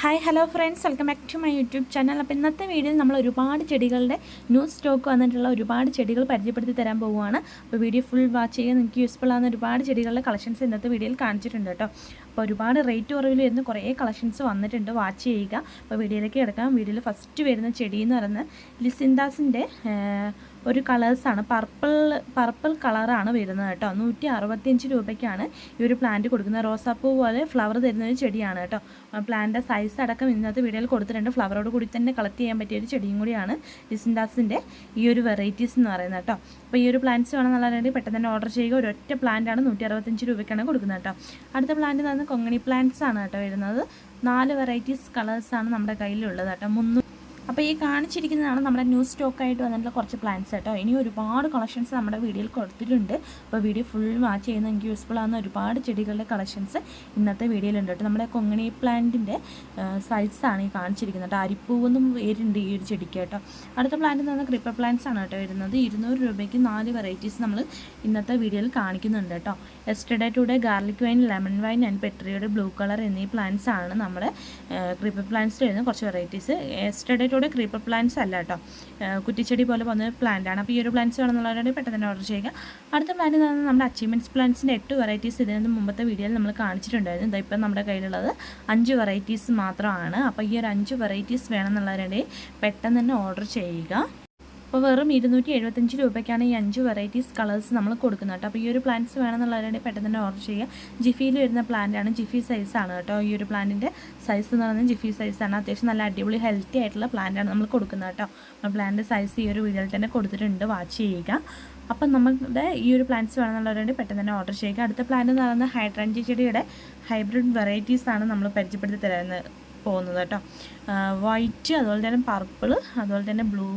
Hi hello friends welcome back to my YouTube channel അപ്പോൾ ഇന്നത്തെ വീഡിയോയിൽ നമ്മൾ ഒരുപാട് ചെടികളുടെ ന്യൂ സ്റ്റോക്ക് വന്നിട്ടുള്ള ഒരുപാട് ചെടികൾ പരിചയപ്പെടുത്തി തരാൻ പോവുകയാണ്. അപ്പോൾ വീഡിയോ ഫുൾ വാച്ച് ചെയ്യാൻ നിങ്ങൾക്ക് യൂസ്ഫുൾ ആവുന്ന ഒരുപാട് ചെടികളുടെ കളക്ഷൻസ് ഇന്നത്തെ വീഡിയോയിൽ കാണിച്ചിട്ടുണ്ട് കേട്ടോ. അപ്പോൾ ഒരുപാട് റേറ്റ് കുറവിൽ വരുന്ന കുറേ കളക്ഷൻസ് വന്നിട്ടുണ്ട്. വാച്ച് ചെയ്യുക. അപ്പോൾ വീഡിയോയിലേക്ക് കിടക്കാം. വീഡിയോയിൽ ഫസ്റ്റ് വരുന്ന ചെടി എന്ന് പറയുന്നത് ലിസിൻദാസിന്റെ ഒരു കളേഴ്സാണ് പർപ്പിൾ പർപ്പിൾ കളറാണ് വരുന്നത് കേട്ടോ. നൂറ്റി അറുപത്തിയഞ്ച് രൂപയ്ക്കാണ് ഈ ഒരു പ്ലാന്റ് കൊടുക്കുന്നത്. റോസാപ്പൂ പോലെ ഫ്ലവർ തരുന്ന ഒരു ചെടിയാണ് കേട്ടോ. പ്ലാന്റിന്റെ സൈസ് അടക്കം ഇന്നത്തെ വീഡിയോയിൽ കൊടുത്തിട്ടുണ്ട്. ഫ്ലവറോട് കൂടി തന്നെ കളക്ട് ചെയ്യാൻ പറ്റിയ ഒരു ചെടിയും കൂടിയാണ് ഡിസിൻഡാസിന്റെ ഈ ഒരു വെറൈറ്റീസ് എന്ന് പറയുന്നത് കേട്ടോ. അപ്പോൾ ഈ ഒരു പ്ലാന്റ്സ് വേണമെന്നുള്ളതിനുവേണ്ടി പെട്ടെന്ന് തന്നെ ഓർഡർ ചെയ്യുക. ഒരൊറ്റ പ്ലാന്റാണ് നൂറ്റി അറുപത്തഞ്ച് രൂപയ്ക്കാണ് കൊടുക്കുന്നത് കേട്ടോ. അടുത്ത പ്ലാന്റ് എന്ന് കൊങ്ങണി പ്ലാന്റ്സ് ആണ് കേട്ടോ വരുന്നത്. നാല് വെറൈറ്റീസ് കളേഴ്സാണ് നമ്മുടെ കയ്യിലുള്ളത് കേട്ടോ. മുന്നൂറ് അപ്പോൾ ഈ കാണിച്ചിരിക്കുന്നതാണ് നമ്മുടെ ന്യൂ സ്റ്റോക്കായിട്ട് വന്നിട്ടുള്ള കുറച്ച് പ്ലാൻസ് കേട്ടോ. ഇനി ഒരുപാട് കളക്ഷൻസ് നമ്മുടെ വീഡിയോയിൽ കൊടുത്തിട്ടുണ്ട്. അപ്പോൾ വീഡിയോ ഫുൾ വാച്ച് ചെയ്യുന്ന എനിക്ക് യൂസ്ഫുൾ ആകുന്ന ഒരുപാട് ചെടികളുടെ കളക്ഷൻസ് ഇന്നത്തെ വീഡിയോയിലുണ്ട് കേട്ടോ. നമ്മുടെ കൊങ്ങണി പ്ലാന്റിന്റെ സൈസാണ് ഈ കാണിച്ചിരിക്കുന്നത് കേട്ടോ. അരിപ്പൂവെന്നും പേരുണ്ട് ഈ ഒരു ചെടിക്ക് കേട്ടോ. അടുത്ത പ്ലാന്റ് എന്ന് പറഞ്ഞാൽ ക്രിപ്പർ പ്ലാന്റ്സ് ആണ് കേട്ടോ വരുന്നത്. ഇരുന്നൂറ് രൂപയ്ക്ക് നാല് വെറൈറ്റീസ് നമ്മൾ ഇന്നത്തെ വീഡിയോയിൽ കാണിക്കുന്നുണ്ട് കേട്ടോ. Yesterday today garlic vine lemon vine and പെട്രിയുടെ blue colour എന്നീ പ്ലാന്റ്സ് ആണ് നമ്മുടെ ക്രിപ്പർ പ്ലാന്റ്സിൽ വരുന്ന കുറച്ച് varieties yesterday today creeper plants അല്ല കേട്ടോ കുറ്റിച്ചെടി പോലെ പോകുന്ന പ്ലാന്റ് ആണ്. അപ്പോൾ ഈ ഒരു പ്ലാന്റ്സ് വേണമെന്നുള്ളവരുടെ പെട്ടെന്ന് ഓർഡർ ചെയ്യുക. അടുത്ത പ്ലാന്റ് എന്ന് നമ്മുടെ അച്ചീവ്മെന്റ്സ് പ്ലാന്റ്സിന്റെ എട്ട് വെറൈറ്റീസ് ഇതിന് മുമ്പത്തെ വീഡിയോയിൽ നമ്മൾ കാണിച്ചിട്ടുണ്ടായിരുന്നു. ഇതാ ഇപ്പം നമ്മുടെ കയ്യിലുള്ളത് അഞ്ച് വെറൈറ്റീസ് മാത്രമാണ്. അപ്പോൾ ഈ ഒരു അഞ്ച് വെറൈറ്റീസ് വേണമെന്നുള്ളവരുടെ പെട്ടെന്ന് തന്നെ ഓർഡർ ചെയ്യുക. അപ്പോൾ വെറും ഇരുന്നൂറ്റി എഴുപത്തഞ്ച് രൂപയ്ക്കാണ് ഈ അഞ്ച് വെറൈറ്റീസ് കളേഴ്സ് നമ്മൾ കൊടുക്കുന്നത് കേട്ടോ. അപ്പോൾ ഈ ഒരു പ്ലാന്റ്സ് വേണമെന്നുള്ളവരുടെ പെട്ടെന്ന് തന്നെ ഓർഡർ ചെയ്യുക. ജിഫിയിൽ വരുന്ന പ്ലാന്റാണ് ജിഫി സൈസാണ് കേട്ടോ. ഈ ഒരു പ്ലാന്റിന്റെ സൈസ് എന്ന് പറയുന്നത് ജിഫി സൈസാണ് അത്യാവശ്യം നല്ല അടിപൊളി ഹെൽത്തി ആയിട്ടുള്ള പ്ലാന്റാണ് നമ്മൾ കൊടുക്കുന്നത് കേട്ടോ. അപ്പോൾ പ്ലാന്റ് സൈസ് ഈ ഒരു വീഡിയോയിൽ തന്നെ കൊടുത്തിട്ടുണ്ട്. വാച്ച് ചെയ്യുക. അപ്പം നമ്മുടെ ഈ ഒരു പ്ലാന്റ്സ് വേണമെന്നുള്ളവരുടെ പെട്ടെന്ന് തന്നെ ഓർഡർ ചെയ്യുക. അടുത്ത പ്ലാന്റ് എന്ന് പറയുന്നത് ഹൈഡ്രൻജി ചെടിയുടെ ഹൈബ്രിഡ് വെറൈറ്റീസാണ് നമ്മൾ പരിചയപ്പെടുത്തി തരുന്നത്. പോകുന്നത് കേട്ടോ. വൈറ്റ് അതുപോലെ തന്നെ പർപ്പിൾ അതുപോലെ തന്നെ ബ്ലൂ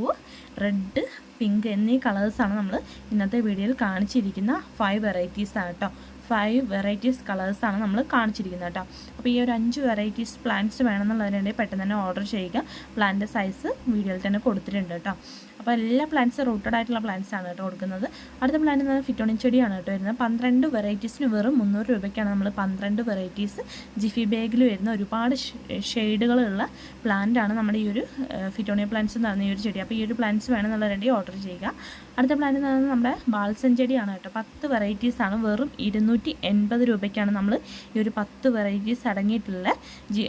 റെഡ് പിങ്ക് എന്നീ കളേഴ്സാണ് നമ്മൾ ഇന്നത്തെ വീഡിയോയിൽ കാണിച്ചിരിക്കുന്ന ഫൈവ് വെറൈറ്റീസാണ് കേട്ടോ. ഫൈവ് വെറൈറ്റീസ് കളേഴ്സാണ് നമ്മൾ കാണിച്ചിരിക്കുന്നത് കേട്ടോ. അപ്പോൾ ഈ ഒരു അഞ്ച് വെറൈറ്റീസ് പ്ലാന്റ്സ് വേണമെന്നുള്ളവരുണ്ടെങ്കിൽ പെട്ടെന്ന് തന്നെ ഓർഡർ ചെയ്യുക. പ്ലാന്റ് സൈസ് വീഡിയോയിൽ തന്നെ കൊടുത്തിട്ടുണ്ട് കേട്ടോ. അപ്പോൾ എല്ലാ പ്ലാന്റ്സ് റൂട്ടഡ് ആയിട്ടുള്ള പ്ലാന്റ്സ് ആണ് കേട്ടോ കൊടുക്കുന്നത്. അടുത്ത പ്ലാന്റ് എന്ന് പറഞ്ഞാൽ ചെടിയാണ് കേട്ടോ വരുന്നത്. പന്ത്രണ്ട് വെറൈറ്റീസിന് വെറും മുന്നൂറ് രൂപയ്ക്കാണ് നമ്മൾ പന്ത്രണ്ട് വെറൈറ്റീസ് ജിഫി ബാഗിൽ വരുന്ന ഒരുപാട് ഷെയ്ഡുകളുള്ള പ്ലാന്റാണ് നമ്മുടെ ഈ ഒരു ഫിറ്റോണിയ പ്ലാന്റ്സ് എന്ന് പറയുന്ന ഈ ഒരു ചെടി. അപ്പോൾ ഈ ഒരു പ്ലാന്റ്സ് വേണമെന്നുള്ളവരുണ്ടെങ്കിൽ ഓർഡർ ചെയ്യുക. അടുത്ത പ്ലാന്റ് എന്ന് പറഞ്ഞാൽ നമ്മുടെ ബാൽസൻ ചെടിയാണ് കേട്ടോ. പത്ത് വെറൈറ്റീസാണ് വെറും ഇരുന്നൂറ്റി എൺപത് രൂപയ്ക്കാണ് നമ്മൾ ഈ ഒരു പത്ത് വെറൈറ്റീസ് അടങ്ങിയിട്ടുള്ള ജി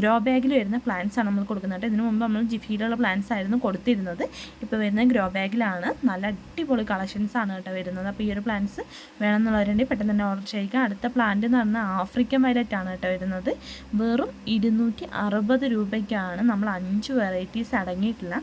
ഗ്രോ ബാഗിൽ വരുന്ന പ്ലാന്റ്സ് ആണ് നമ്മൾ കൊടുക്കുന്നത് ഇതിനു മുമ്പ് നമ്മൾ ജിഫിയിലുള്ള പ്ലാന്റ്സ് ആയിരുന്നു കൊടുത്തിരുന്നത്. ഇപ്പോൾ വരുന്ന ഗ്രോ ബാഗിലാണ് നല്ല അടിപൊളി കളക്ഷൻസ് ആണ് കേട്ടോ വരുന്നത്. അപ്പോൾ ഈ ഒരു പ്ലാന്റ്സ് വേണമെന്നുള്ളവരുണ്ടെങ്കിൽ പെട്ടെന്ന് തന്നെ ഓർഡർ ചെയ്യുക. അടുത്ത പ്ലാന്റ് എന്ന് പറഞ്ഞാൽ ആഫ്രിക്കൻ ആണ് കേട്ടോ വരുന്നത്. വെറും ഇരുന്നൂറ്റി അറുപത് രൂപയ്ക്കാണ് നമ്മൾ അഞ്ച് വെറൈറ്റീസ് അടങ്ങിയിട്ടുള്ള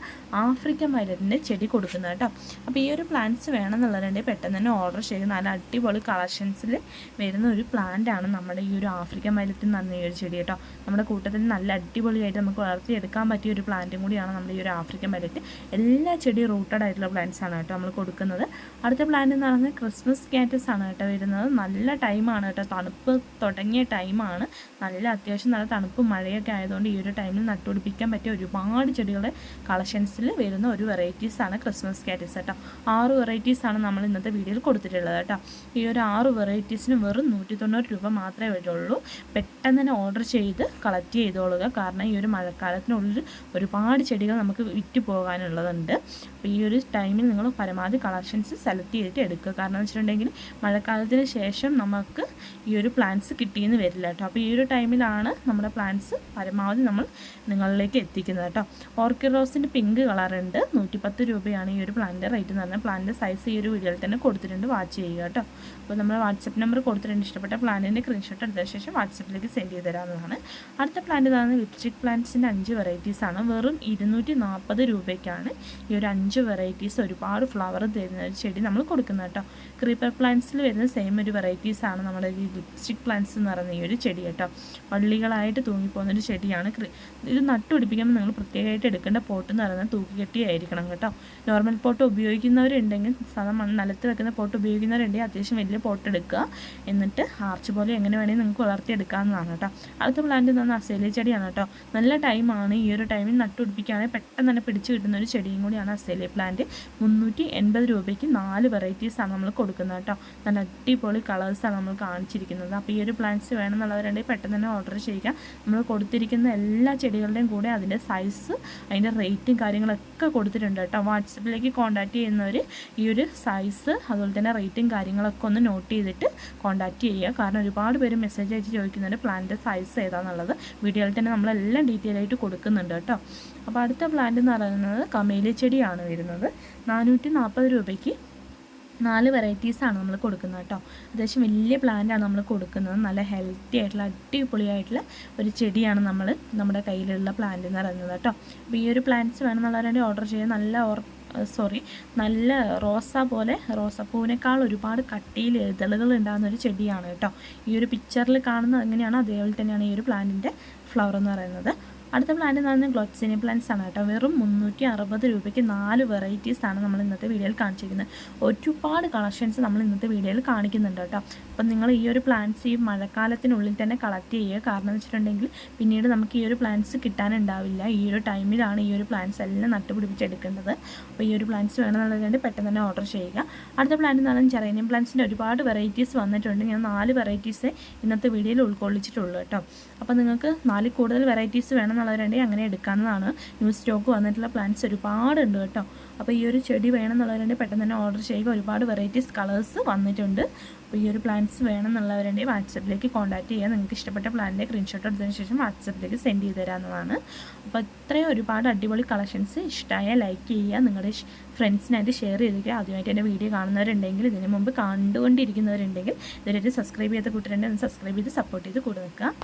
ആഫ്രിക്കൻ വയലറ്റിന്റെ ചെടി കൊടുക്കുന്നത് കേട്ടോ. അപ്പോൾ ഈ ഒരു പ്ലാന്റ്സ് വേണമെന്നുള്ളവരുണ്ടെങ്കിൽ പെട്ടെന്ന് തന്നെ ഓർഡർ ചെയ്യുക. നല്ല അടിപൊളി കളക്ഷൻസിൽ വരുന്ന ഒരു പ്ലാന്റ് ആണ് നമ്മുടെ ഈ ഒരു ആഫ്രിക്കൻ പറഞ്ഞ ഈ ഒരു ചെടി കേട്ടോ. നമ്മുടെ കൂട്ടത്തിൽ നല്ല അടിപൊളിയായിട്ട് നമുക്ക് വളർത്തിയെടുക്കാൻ പറ്റിയ ഒരു പ്ലാന്റും കൂടിയാണ് നമ്മുടെ ഈ ഒരു ആഫ്രിക്കൻ വയലറ്റ് എല്ലാ ചെടി റൂട്ടഡ് ആയിട്ടുള്ള പ്ലാന്റ്സ് ആണ് കേട്ടോ നമ്മൾ കൊടുക്കുന്നത്. അടുത്ത പ്ലാന്റ് എന്ന് പറയുന്നത് ക്രിസ്മസ് കാറ്റസ് ആണ് കേട്ടോ വരുന്നത്. നല്ല ടൈമാണ് കേട്ടോ. തണുപ്പ് തുടങ്ങിയ ടൈമാണ് നല്ല അത്യാവശ്യം നല്ല തണുപ്പ് മഴയൊക്കെ ആയതുകൊണ്ട് ഈ ഒരു ടൈമിൽ നട്ടുപിടിപ്പിക്കാൻ പറ്റിയ ഒരുപാട് ചെടികളുടെ കളക്ഷൻസിൽ വരുന്ന ഒരു വെറൈറ്റീസ് ആണ് ക്രിസ്മസ് കാറ്റസ് കേട്ടോ. ആറ് വെറൈറ്റീസ് ആണ് നമ്മൾ ഇന്നത്തെ വീഡിയോയിൽ കൊടുത്തിട്ടുള്ളത് കേട്ടോ. ഈ ഒരു ആറ് വെറൈറ്റീസിന് വെറും നൂറ്റി തൊണ്ണൂറ് രൂപ മാത്രമേ വരുള്ളൂ. പെട്ടെന്ന് തന്നെ ഓർഡർ ചെയ്ത് കളക്ട് ചെയ്തോളുക. കാരണം ഈ ഒരു മഴക്കാലത്തിനുള്ളിൽ ഒരുപാട് ചെടികൾ നമുക്ക് വിറ്റ് പോകാനുള്ളതുണ്ട്. അപ്പോൾ ഈ ഒരു ടൈമിൽ നിങ്ങൾ പരമാവധി കളക്ഷൻസ് സെലക്ട് ചെയ്തിട്ട് എടുക്കുക. കാരണം എന്ന് വെച്ചിട്ടുണ്ടെങ്കിൽ മഴക്കാലത്തിന് ശേഷം നമുക്ക് ഈ ഒരു പ്ലാന്റ്സ് കിട്ടിയെന്ന് വരില്ല കേട്ടോ. അപ്പോൾ ഈ ഒരു ടൈമിലാണ് നമ്മുടെ പ്ലാന്റ്സ് പരമാവധി നമ്മൾ നിങ്ങളിലേക്ക് എത്തിക്കുന്നത് കേട്ടോ. ഓർക്കിഡ് റോസിന്റെ പിങ്ക് കളറുണ്ട് നൂറ്റിപ്പത്ത് രൂപയാണ് ഈ ഒരു പ്ലാന്റിന്റെ റേറ്റ് എന്ന് പറഞ്ഞാൽ പ്ലാന്റിന്റെ സൈസ് ഈ ഒരു വീഡിയോയിൽ തന്നെ കൊടുത്തിട്ടുണ്ട്. വാച്ച് ചെയ്യുക കേട്ടോ. അപ്പോൾ നമ്മുടെ വാട്സപ്പ് നമ്പർ കൊടുത്തിട്ടുണ്ട് ഇഷ്ടപ്പെട്ട പ്ലാന്റിന്റെ സ്ക്രീൻഷോട്ട് എടുത്ത ശേഷം വാട്സപ്പിലേക്ക് സെൻഡ് ചെയ്ത് തരാവുന്നതാണ് അടുത്ത പ്ലാന്റ് ഇതാണ് ലിപ്സ്റ്റിക് പ്ലാന്റ്സിന്റെ അഞ്ച് വെറൈറ്റീസാണ് വെറും ഇരുന്നൂറ്റി നാൽപ്പത് രൂപയ്ക്കാണ് ഈ ഒരു അഞ്ച് വെറൈറ്റീസ് ഒരുപാട് ഫ്ലവർ തരുന്ന ഒരു ചെടി നമ്മൾ കൊടുക്കുന്നത് കേട്ടോ. ക്രീപ്പർ പ്ലാന്റ്സിൽ വരുന്ന സെയിം ഒരു വെറൈറ്റീസാണ് നമ്മുടെ ഈ ലിപ്സ്റ്റിക് പ്ലാന്റ്സ് എന്ന് പറയുന്ന ഈ ഒരു ചെടി കേട്ടോ. വള്ളികളായിട്ട് തൂങ്ങിപ്പോകുന്ന ഒരു ചെടിയാണ്. ഇത് നട്ടുപിടിപ്പിക്കുമ്പോൾ നിങ്ങൾ പ്രത്യേകമായിട്ട് എടുക്കേണ്ട പോട്ട് എന്ന് പറയുന്നത് തൂക്കിക്കെട്ടിയായിരിക്കണം കേട്ടോ. നോർമൽ പോട്ട് ഉപയോഗിക്കുന്നവരുണ്ടെങ്കിൽ സാധാരണ നിലത്ത് വെക്കുന്ന പോട്ട് ഉപയോഗിക്കുന്നവരുണ്ടെങ്കിൽ അത്യാവശ്യം വലിയ പോട്ട് എടുക്കുക. എന്നിട്ട് ആർച്ച് പോലെ എങ്ങനെ വേണമെങ്കിൽ നിങ്ങൾക്ക് വളർത്തിയെടുക്കാവുന്നതാണ് കേട്ടോ. അടുത്ത പ്ലാന്റ് പറഞ്ഞാൽ അസേലി ചെടിയാണ് കേട്ടോ. നല്ല ടൈമാണ് ഈ ഒരു ടൈമിൽ നട്ടുപിടിപ്പിക്കുകയാണെങ്കിൽ പെട്ടെന്ന് തന്നെ പിടിച്ച് കിട്ടുന്ന ഒരു ചെടിയും കൂടിയാണ് അസേലിയ പ്ലാന്റ് മുന്നൂറ്റി എൺപത് രൂപയ്ക്ക് നാല് വെറൈറ്റീസാണ് നമ്മൾ കൊടുക്കുന്നത് കേട്ടോ. നല്ല അടിപൊളി കളേഴ്സാണ് നമ്മൾ കാണിച്ചിരിക്കുന്നത്. അപ്പോൾ ഈ ഒരു പ്ലാന്റ്സ് വേണമെന്നുള്ളവരുണ്ടെങ്കിൽ പെട്ടെന്ന് തന്നെ ഓർഡർ ചെയ്യുക. നമ്മൾ കൊടുത്തിരിക്കുന്ന എല്ലാ ചെടികളുടെയും കൂടെ അതിന്റെ സൈസ് അതിന്റെ റേറ്റും കാര്യങ്ങളൊക്കെ കൊടുത്തിട്ടുണ്ട് കേട്ടോ. വാട്സപ്പിലേക്ക് കോൺടാക്റ്റ് ചെയ്യുന്നവർ ഈ ഒരു സൈസ് അതുപോലെ തന്നെ റേറ്റും കാര്യങ്ങളൊക്കെ ഒന്ന് നോട്ട് ചെയ്തിട്ട് കോൺടാക്റ്റ് ചെയ്യുക. കാരണം ഒരുപാട് പേര് മെസ്സേജ് അയച്ച് ചോദിക്കുന്നുണ്ട് പ്ലാന്റ് സൈസ് ഏതാന്നുള്ളത്. വീഡിയോയിൽ തന്നെ നമ്മളെല്ലാം ഡീറ്റെയിൽ ആയിട്ട് കൊടുക്കുന്നുണ്ട് കേട്ടോ. അപ്പോൾ അടുത്ത പ്ലാന്റ് എന്ന് പറയുന്നത് കമേലി ചെടിയാണ് വരുന്നത്. നാനൂറ്റി നാൽപ്പത് രൂപയ്ക്ക് നാല് വെറൈറ്റീസാണ് നമ്മൾ കൊടുക്കുന്നത് കേട്ടോ. അത്യാവശ്യം വലിയ പ്ലാന്റാണ് നമ്മൾ കൊടുക്കുന്നത്. നല്ല ഹെൽത്തി ആയിട്ടുള്ള അടിപൊളിയായിട്ടുള്ള ഒരു ചെടിയാണ് നമ്മൾ നമ്മുടെ കയ്യിലുള്ള പ്ലാന്റ് എന്ന് പറയുന്നത് കേട്ടോ. അപ്പോൾ ഈ ഒരു പ്ലാന്റ്സ് വേണമെന്നുള്ളവരുടെ ഓർഡർ ചെയ്യാൻ നല്ല സോറി നല്ല റോസ പോലെ റോസപ്പൂവിനേക്കാൾ ഒരുപാട് കട്ടിയിൽ ഇതളുകൾ ഉണ്ടാകുന്ന ഒരു ചെടിയാണ് കേട്ടോ. ഈ ഒരു പിക്ചറിൽ കാണുന്നത് എങ്ങനെയാണോ അതേപോലെ തന്നെയാണ് ഈ ഒരു പ്ലാന്റിന്റെ ഫ്ലവർ എന്ന് പറയുന്നത്. അടുത്ത പ്ലാന്റ് എന്ന് പറയുന്നത് ഗ്ലോറ്റ്സിനി പ്ലാന്റ്സ് ആണ് കേട്ടോ. വെറും മുന്നൂറ്റി അറുപത് രൂപയ്ക്ക് നാല് വെറൈറ്റീസ് ആണ് നമ്മൾ ഇന്നത്തെ വീഡിയോയിൽ കാണിച്ചിരിക്കുന്നത്. ഒരുപാട് കളക്ഷൻസ് നമ്മൾ ഇന്നത്തെ വീഡിയോയിൽ കാണിക്കുന്നുണ്ട് കേട്ടോ. അപ്പം നിങ്ങൾ ഈ ഒരു പ്ലാന്റ്സ് ഈ മഴക്കാലത്തിനുള്ളിൽ തന്നെ കളക്ട് ചെയ്യുക. കാരണം എന്ന് വെച്ചിട്ടുണ്ടെങ്കിൽ പിന്നീട് നമുക്ക് ഈ ഒരു പ്ലാന്റ്സ് കിട്ടാനുണ്ടാവില്ല. ഈ ഒരു ടൈമിലാണ് ഈ ഒരു പ്ലാന്റ്സ് എല്ലാം നട്ടുപിടിപ്പിച്ചെടുക്കേണ്ടത് അപ്പോൾ ഈ ഒരു പ്ലാന്റ്സ് വേണമെന്നുള്ളതുകൊണ്ട് പെട്ടെന്ന് തന്നെ ഓർഡർ ചെയ്യുക. അടുത്ത പ്ലാന്റ് എന്ന് പറഞ്ഞാൽ ചെറേനിയം പ്ലാന്റ്സിന്റെ ഒരുപാട് വെറൈറ്റീസ് വന്നിട്ടുണ്ട്. ഞാൻ നാല് വെറൈറ്റീസ് ഇന്നത്തെ വീഡിയോയിൽ ഉൾക്കൊള്ളിച്ചിട്ടുള്ളൂ കേട്ടോ. അപ്പോൾ നിങ്ങൾക്ക് നാല് കൂടുതൽ വെറൈറ്റീസ് വേണമെന്നുള്ളവരുണ്ടെങ്കിൽ അങ്ങനെ എടുക്കാവുന്നതാണ്. ന്യൂ സ്റ്റോക്ക് വന്നിട്ടുള്ള പ്ലാന്റ്സ് ഒരുപാടുണ്ട് കേട്ടോ. അപ്പോൾ ഈ ഒരു ചെടി വേണമെന്നുള്ളവരുണ്ടെങ്കിൽ പെട്ടെന്ന് തന്നെ ഓർഡർ ചെയ്യുക. ഒരുപാട് വെറൈറ്റീസ് കളേഴ്സ് വന്നിട്ടുണ്ട്. അപ്പോൾ ഈ ഒരു പ്ലാന്റ്സ് വേണമെന്നുള്ളവരുണ്ടെങ്കിൽ വാട്സപ്പിലേക്ക് കോൺടാക്ട് ചെയ്യുക. നിങ്ങൾക്ക് ഇഷ്ടപ്പെട്ട പ്ലാന്റിന്റെ സ്ക്രീൻഷോട്ട് എടുത്തതിന് ശേഷം വാട്സപ്പിലേക്ക് സെൻഡ് ചെയ്ത് തരാവുന്നതാണ്. അപ്പോൾ ഇത്രയും ഒരുപാട് അടിപൊളി കളക്ഷൻസ് ഇഷ്ടമായ ലൈക്ക് ചെയ്യുക. നിങ്ങളുടെ ഫ്രണ്ട്സിനായിട്ട് ഷെയർ ചെയ്തിരിക്കുക. ആദ്യമായിട്ട് എന്റെ വീഡിയോ കാണുന്നവരുണ്ടെങ്കിൽ ഇതിനു മുമ്പ് കണ്ടുകൊണ്ടിരിക്കുന്നവരുണ്ടെങ്കിൽ ഇതുവരെ സബ്സ്ക്രൈബ് ചെയ്ത കൂട്ടരുണ്ടെങ്കിൽ സബ്സ്ക്രൈബ് ചെയ്ത് സപ്പോർട്ട് ചെയ്ത് കൂടെ നിൽക്കുക